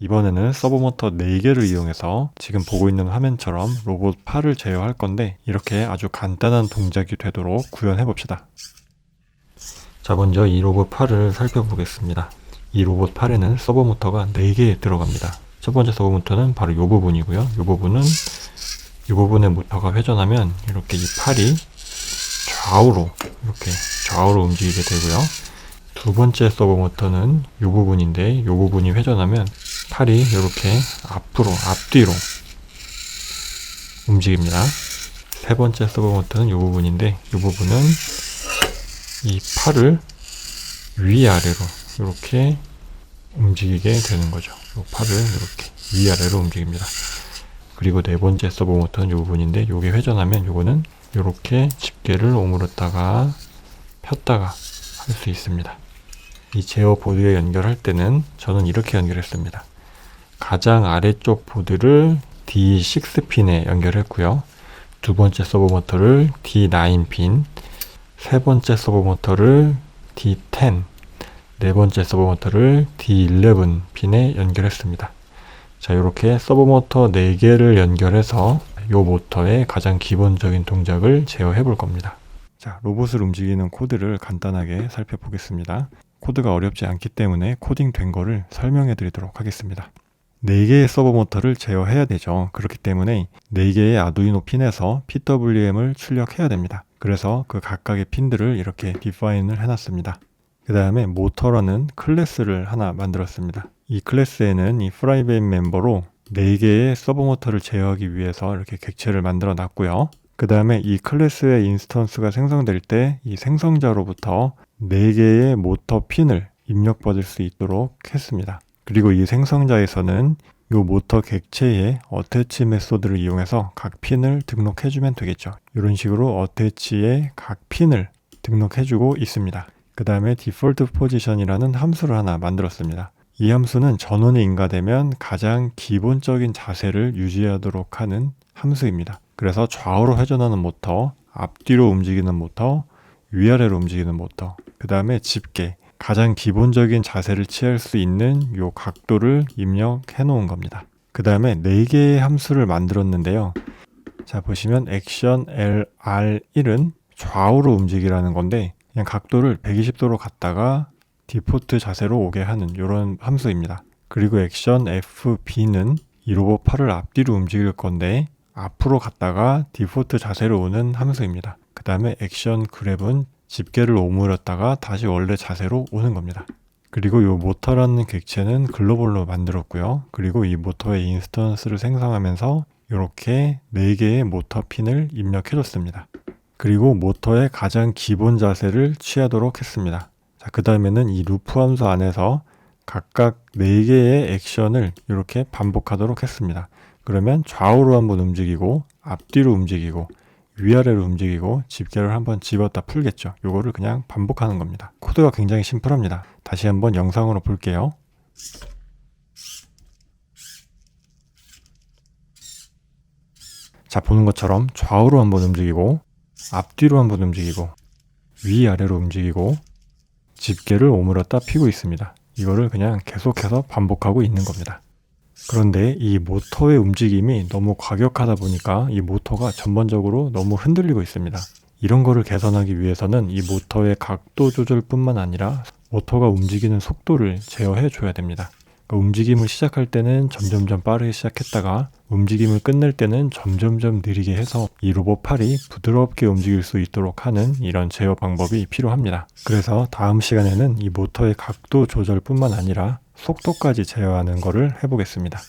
이번에는 서브모터 4개를 이용해서 지금 보고 있는 화면처럼 로봇 팔을 제어할 건데 이렇게 아주 간단한 동작이 되도록 구현해 봅시다. 자 먼저 이 로봇 팔을 살펴보겠습니다. 이 로봇 팔에는 서버모터가 4개 들어갑니다. 첫 번째 서버모터는 바로 이 부분이고요. 이 부분은 이 부분의 모터가 회전하면 이렇게 이 팔이 좌우로 이렇게 좌우로 움직이게 되고요. 두 번째 서버모터는 이 부분인데 이 부분이 회전하면 팔이 이렇게 앞으로 앞뒤로 움직입니다. 세 번째 서버모터는 이 부분인데 이 부분은 이 팔을 위아래로 이렇게 움직이게 되는 거죠. 이 팔을 이렇게 위아래로 움직입니다. 그리고 네 번째 서버 모터는 이 부분인데 이게 회전하면 이거는 이렇게 집게를 오므렸다가 폈다가 할 수 있습니다. 이 제어 보드에 연결할 때는 저는 이렇게 연결했습니다. 가장 아래쪽 보드를 D6핀에 연결했고요. 두 번째 서버 모터를 D9핀, 세 번째 서버 모터를 D10, 네 번째 서버 모터를 D11 핀에 연결했습니다. 자, 이렇게 서버 모터 4개를 연결해서 이 모터의 가장 기본적인 동작을 제어해 볼 겁니다. 자, 로봇을 움직이는 코드를 간단하게 살펴보겠습니다. 코드가 어렵지 않기 때문에 코딩 된 거를 설명해 드리도록 하겠습니다. 4개의 서버 모터를 제어해야 되죠. 그렇기 때문에 4개의 아두이노 핀에서 PWM을 출력해야 됩니다. 그래서 그 각각의 핀들을 이렇게 디파인을 해놨습니다. 그 다음에 모터라는 클래스를 하나 만들었습니다. 이 클래스에는 이 프라이빗 멤버로 4개의 서버 모터를 제어하기 위해서 이렇게 객체를 만들어 놨고요. 그 다음에 이 클래스의 인스턴스가 생성될 때 이 생성자로부터 4개의 모터 핀을 입력받을 수 있도록 했습니다. 그리고 이 생성자에서는 이 모터 객체의 어태치 메소드를 이용해서 각 핀을 등록해주면 되겠죠. 이런 식으로 어태치의 각 핀을 등록해주고 있습니다. 그 다음에 디폴트 포지션이라는 함수를 하나 만들었습니다. 이 함수는 전원이 인가되면 가장 기본적인 자세를 유지하도록 하는 함수입니다. 그래서 좌우로 회전하는 모터, 앞뒤로 움직이는 모터, 위아래로 움직이는 모터, 그 다음에 집게, 가장 기본적인 자세를 취할 수 있는 요 각도를 입력해 놓은 겁니다. 그 다음에 4개의 함수를 만들었는데요. 자, 보시면 액션 LR1은 좌우로 움직이라는 건데 그냥 각도를 120도로 갔다가 디포트 자세로 오게 하는 이런 함수입니다. 그리고 액션 FB는 이 로봇 팔을 앞뒤로 움직일 건데 앞으로 갔다가 디포트 자세로 오는 함수입니다. 그 다음에 액션 그랩은 집게를 오므렸다가 다시 원래 자세로 오는 겁니다. 그리고 이 모터라는 객체는 글로벌로 만들었고요. 그리고 이 모터의 인스턴스를 생성하면서 이렇게 4개의 모터 핀을 입력해줬습니다. 그리고 모터의 가장 기본 자세를 취하도록 했습니다. 자, 그 다음에는 이 루프 함수 안에서 각각 4개의 액션을 이렇게 반복하도록 했습니다. 그러면 좌우로 한번 움직이고 앞뒤로 움직이고 위아래로 움직이고 집게를 한번 집었다 풀겠죠. 이거를 그냥 반복하는 겁니다. 코드가 굉장히 심플합니다. 다시 한번 영상으로 볼게요. 자, 보는 것처럼 좌우로 한번 움직이고 앞뒤로 한번 움직이고 위아래로 움직이고 집게를 오므렸다 피고 있습니다. 이거를 그냥 계속해서 반복하고 있는 겁니다. 그런데 이 모터의 움직임이 너무 과격하다 보니까 이 모터가 전반적으로 너무 흔들리고 있습니다. 이런 거를 개선하기 위해서는 이 모터의 각도 조절뿐만 아니라 모터가 움직이는 속도를 제어해 줘야 됩니다. 그러니까 움직임을 시작할 때는 점점점 빠르게 시작했다가 움직임을 끝낼 때는 점점점 느리게 해서 이 로봇 팔이 부드럽게 움직일 수 있도록 하는 이런 제어 방법이 필요합니다. 그래서 다음 시간에는 이 모터의 각도 조절뿐만 아니라 속도까지 제어하는 것을 해보겠습니다.